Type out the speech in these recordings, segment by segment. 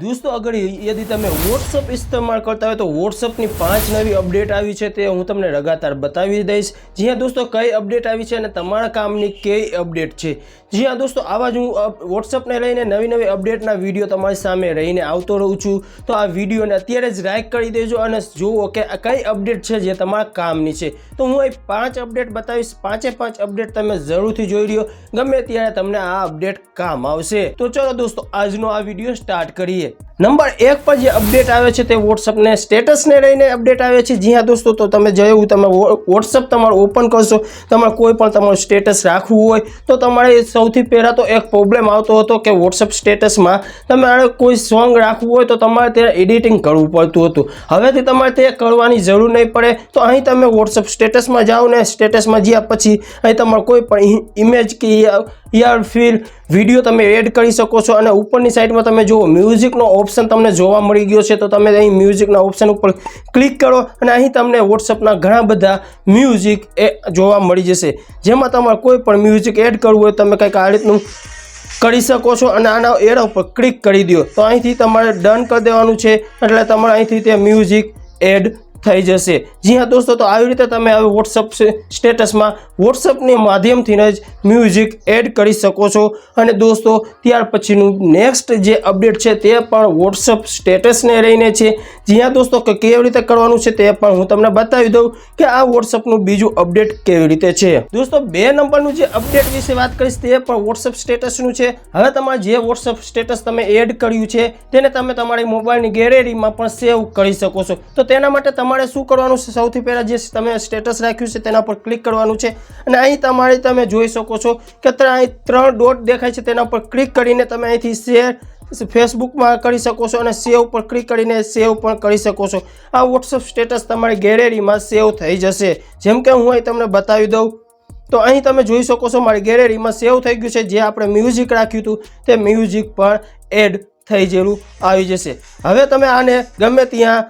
દોસ્તો, અગર યદી તમે વોટ્સઅપ ઇસ્તેમાલ કરતા હોય તો વોટ્સઅપની પાંચ નવી અપડેટ આવી છે તે હું તમને લગાતાર બતાવી દઈશ. જી હા દોસ્તો, કઈ અપડેટ આવી છે અને તમારા કામની કઈ અપડેટ છે? જી હા દોસ્તો, આવા જ હું વોટ્સઅપને લઈને નવી નવી અપડેટના વીડિયો તમારી સામે રહીને આવતો રહું છું. તો આ વિડીયોને અત્યારે જ લાઇક કરી દેજો અને જુઓ કે કઈ અપડેટ છે જે તમારા કામની છે. તો હું એ પાંચ અપડેટ બતાવીશ. પાંચે પાંચ અપડેટ તમે જરૂરથી જોઈ રહ્યો ગમે ત્યારે તમને આ અપડેટ કામ આવશે. તો ચલો દોસ્તો, આજનો આ વીડિયો સ્ટાર્ટ કરીએ. નંબર એક પર જે અપડેટ આવે છે તે વોટ્સઅપને સ્ટેટસને લઈને અપડેટ આવે છે. જી હા દોસ્તો, તો તમે જોયું તમે વોટ્સઅપ તમારું ઓપન કરશો, તમારે કોઈ પણ તમારું સ્ટેટસ રાખવું હોય, તો તમારે સૌથી પહેલાં તો એક પ્રોબ્લેમ આવતો હતો કે વોટ્સઅપ સ્ટેટસમાં તમારે કોઈ સોંગ રાખવું હોય તો તમારે ત્યાં એડિટિંગ કરવું પડતું હતું. હવેથી તમારે તે કરવાની જરૂર નહીં પડે. તો અહીં તમે વોટ્સઅપ સ્ટેટસમાં જાઓ ને સ્ટેટસમાં જ્યાં પછી અહીં તમારે કોઈ પણ ઇમેજ કે યાર ફીલ વીડિયો તમે એડ કરી શકો છો અને ઉપરની સાઈડમાં તમે જુઓ મ્યુઝિકનો ઓપ્શન તમને જોવા મળી ગયો છે, તો તમે અહીં મ્યુઝિકના ઓપ્શન ઉપર ક્લિક કરો અને અહીં તમને વોટ્સઅપના ઘણા બધા મ્યુઝિક એ જોવા મળી જશે. જેમાં તમારે કોઈ પણ મ્યુઝિક એડ કરવું હોય, તમે કંઈક આ રીતનું કરી શકો છો અને આના એડ ઉપર ક્લિક કરી દો. તો અહીંથી તમારે ડન કરી દેવાનું છે, એટલે તમારે અહીંથી તે મ્યુઝિક એડ થઈ જશે. જી હા દોસ્તો, તો આવી રીતે તમે હવે વોટ્સઅપ સ્ટેટસમાં વોટ્સઅપની માધ્યમથી જ મ્યુઝિક એડ કરી શકો છો. અને દોસ્તો, ત્યાર પછીનું નેક્સ્ટ જે અપડેટ છે તે પણ વોટ્સઅપ સ્ટેટસને લઈને છે. જી હા દોસ્તો, કે કેવી રીતે કરવાનું છે તે પણ હું તમને બતાવી દઉં કે આ વોટ્સઅપનું બીજું અપડેટ કેવી રીતે છે. દોસ્તો, બે નંબરનું જે અપડેટ વિશે વાત કરીશ તે પણ વોટ્સઅપ સ્ટેટસનું છે. હવે તમારે જે વોટ્સઅપ સ્ટેટસ તમે એડ કર્યું છે, તેને તમે તમારી મોબાઈલની ગેલેરીમાં પણ સેવ કરી શકો છો. તો તેના માટે તમારે શું કરવાનું છે? સૌથી પહેલાં જે તમે સ્ટેટસ રાખ્યું છે તેના પર ક્લિક કરવાનું છે. અને અહીં તમારે તમે જોઈ શકો છો કે અહીં ત્રણ ડોટ દેખાય છે તેના પર ક્લિક કરીને તમે અહીંથી શેર ફેસબુકમાં કરી શકો છો અને સેવ પર ક્લિક કરીને સેવ પણ કરી શકો છો. આ વોટ્સઅપ સ્ટેટસ તમારી ગેલેરીમાં સેવ થઈ જશે. જેમ કે હું અહીં તમને બતાવી દઉં. તો અહીં તમે જોઈ શકો છો મારી ગેલેરીમાં સેવ થઈ ગયું છે. જે આપણે મ્યુઝિક રાખ્યું હતું, તે મ્યુઝિક પણ એડ થઈ જેવું આવી જશે. હવે તમે આને ગમે ત્યાં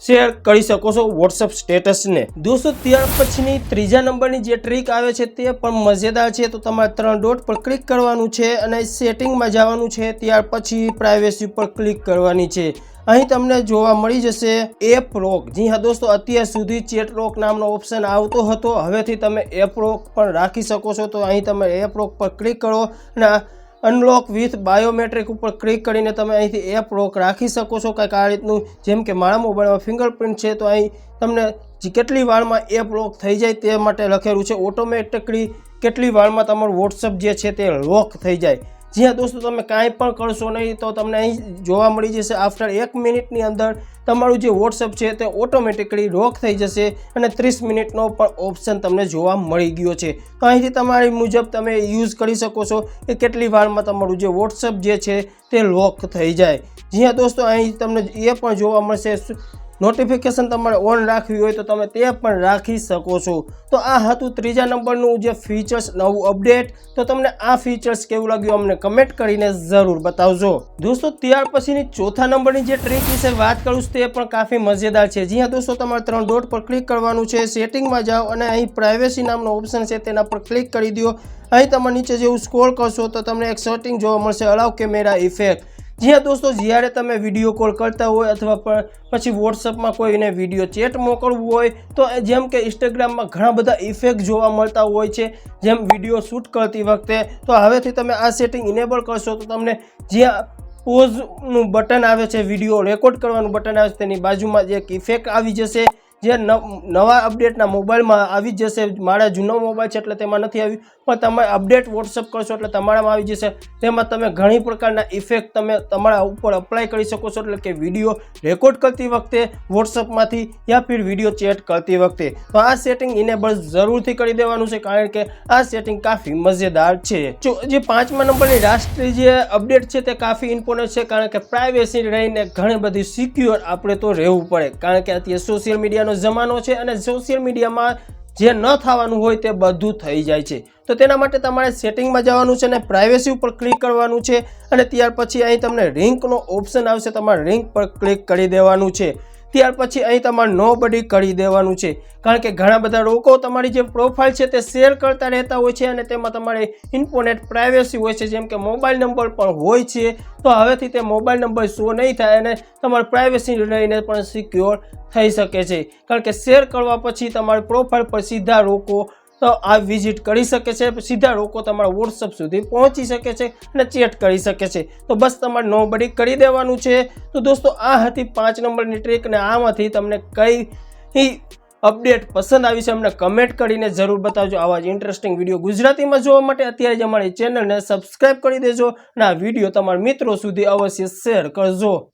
શેર કરી શકો છો વોટ્સઅપ સ્ટેટસને. દોસ્તો, ત્યાર પછીની ત્રીજા નંબરની જે ટ્રીક આવે છે તે પણ મજેદાર છે. તો તમારે ત્રણ ડોટ પર ક્લિક કરવાનું છે અને સેટિંગમાં જવાનું છે. ત્યાર પછી પ્રાઇવેસી પર ક્લિક કરવાની છે. અહીં તમને જોવા મળી જશે એપ રોક જી હા, દોસ્તો, અત્યાર સુધી ચેટ રોક નામનો ઓપ્શન આવતો હતો. હવેથી તમે એપ રોક પણ રાખી શકો છો. તો અહીં તમે એપ રોક પર ક્લિક કરો અને અનલોક વિથ બાયોમેટ્રિક ઉપર ક્લિક કરીને તમે અહીંથી એપ લોક રાખી શકો છો. કંઈક આ રીતનું, જેમ કે મારા મોબાઈલમાં ફિંગરપ્રિન્ટ છે, તો અહીં તમને કેટલી વારમાં એપ લોક થઈ જાય તે માટે લખેલું છે. ઓટોમેટિકલી કેટલી વારમાં તમારું વોટ્સઅપ જે છે તે લોક થઈ જાય. જી હા દોસ્તો તમે કાંઈ પણ કરશો નહીં તો તમને અહીં જોવા મળી જશે આફ્ટર એક મિનિટની અંદર તમારું જે વોટ્સઅપ છે તે ઓટોમેટિકલી લોક થઈ જશે અને ત્રીસ મિનિટનો પણ ઓપ્શન તમને જોવા મળી ગયો છે. તો અહીંથી તમારી મુજબ તમે યુઝ કરી શકો છો કે કેટલી વારમાં તમારું જે વોટ્સઅપ જે છે તે લોક થઈ જાય. જી હા દોસ્તો અહીં તમને એ પણ જોવા મળશે નોટિફિકેશન તમારે ઓન રાખવી હોય તો તમે તે પણ રાખી શકો છો. તો આ હતું ત્રીજા નંબરનું જે ફીચર્સ નવું અપડેટ તો તમને આ ફીચર્સ કેવું લાગ્યું અમને કમેન્ટ કરીને જરૂર બતાવજો. દોસ્તો, ત્યાર પછીની ચોથા નંબરની જે ટ્રીક વિશે વાત કરું છું તે પણ કાફી મજેદાર છે. જી હા, દોસ્તો, તમારે ત્રણ ડોટ પર ક્લિક કરવાનું છે. સેટિંગમાં જાઓ અને અહીં પ્રાઇવેસી નામનો ઓપ્શન છે તેના પર ક્લિક કરી દો. અહીં તમે નીચે જેવું સ્કોર કરશો તો તમને એક સેટિંગ જોવા મળશે અલાવ કેમેરા ઇફેક્ટ જી હા દોસ્તો જ્યારે તમે વીડિયો કોલ કરતા હોય અથવા પણ પછી વોટ્સઅપમાં કોઈને વીડિયો ચેટ મોકલવું હોય, તો જેમ કે ઇન્સ્ટાગ્રામમાં ઘણા બધા ઇફેક્ટ જોવા મળતા હોય છે. જેમ વીડિયો શૂટ કરતી વખતે, તો હવેથી તમે આ સેટિંગ ઇનેબલ કરશો તો તમને જ્યાં પોઝનું બટન આવે છે વીડિયો રેકોર્ડ કરવાનું બટન આવે છે, તેની બાજુમાં એક ઇફેક્ટ આવી જશે. જે નવા અપડેટના મોબાઈલમાં આવી જશે. મારા જૂનો મોબાઈલ છે એટલે તેમાં નથી આવ્યું. પણ તમે અપડેટ વોટ્સઅપ કરશો એટલે તમારામાં આવી જશે. તેમાં તમે ઘણી પ્રકારના ઇફેક્ટ તમે તમારા ઉપર અપ્લાય કરી શકો છો. એટલે કે વીડિયો રેકોર્ડ કરતી વખતે વોટ્સઅપમાંથી યા ફિર વીડિયો ચેટ કરતી વખતે. તો આ સેટિંગ ઇનેબલ જરૂરથી કરી દેવાનું છે. કારણ કે આ સેટિંગ કાફી મજેદાર છે. જો, જે પાંચમા નંબરની રાષ્ટ્રીય જે અપડેટ છે તે કાફી ઇમ્પોર્ટન્ટ છે. કારણ કે પ્રાઇવેસી રહીને ઘણી બધી સિક્યોર આપણે તો રહેવું પડે. કારણ કે અત્યારે સોશિયલ મીડિયાનો જમાનો છે અને સોશિયલ મીડિયામાં જે ન થવાનું હોય તે બધું થઈ જાય છે. તો તેના માટે તમારે સેટિંગમાં જવાનું છે અને પ્રાઇવેસી ઉપર ક્લિક કરવાનું છે અને ત્યાર પછી અહીં તમને રિંકનો ઓપ્શન આવશે. તમારે રિંક પર ક્લિક કરી દેવાનું છે. ત્યાર પછી અહીં તમારે નો બડી કરી દેવાનું છે. કારણ કે ઘણા બધા લોકો તમારી જે પ્રોફાઇલ છે તે શેર કરતા રહેતા હોય છે અને તેમાં તમારે ઇન્ફોનેટ પ્રાઇવેસી હોય છે, જેમ કે મોબાઈલ નંબર પણ હોય છે. તો હવેથી તે મોબાઈલ નંબર શો નહીં થાય અને તમારી પ્રાઇવેસી લઈને પણ સિક્યોર થઈ શકે છે. કારણ કે શેર કરવા પછી તમારી પ્રોફાઇલ પર સીધા લોકો તો આ વિઝિટ કરી શકે છે. સીધા લોકો તમારા વોટ્સઅપ સુધી પહોંચી શકે છે અને ચેટ કરી શકે છે. તો બસ તમારે નો બડી કરી દેવાનું છે. તો દોસ્તો, આ હતી પાંચ નંબરની ટ્રીક અને આમાંથી તમને કઈ અપડેટ પસંદ આવી છે અમને કમેન્ટ કરીને જરૂર બતાવજો. આવા જ ઇન્ટરેસ્ટિંગ વીડિયો ગુજરાતીમાં જોવા માટે અત્યારે જ અમારી ચેનલને સબસ્ક્રાઈબ કરી દેજો અને આ વીડિયો તમારા મિત્રો સુધી અવશ્ય શેર કરજો.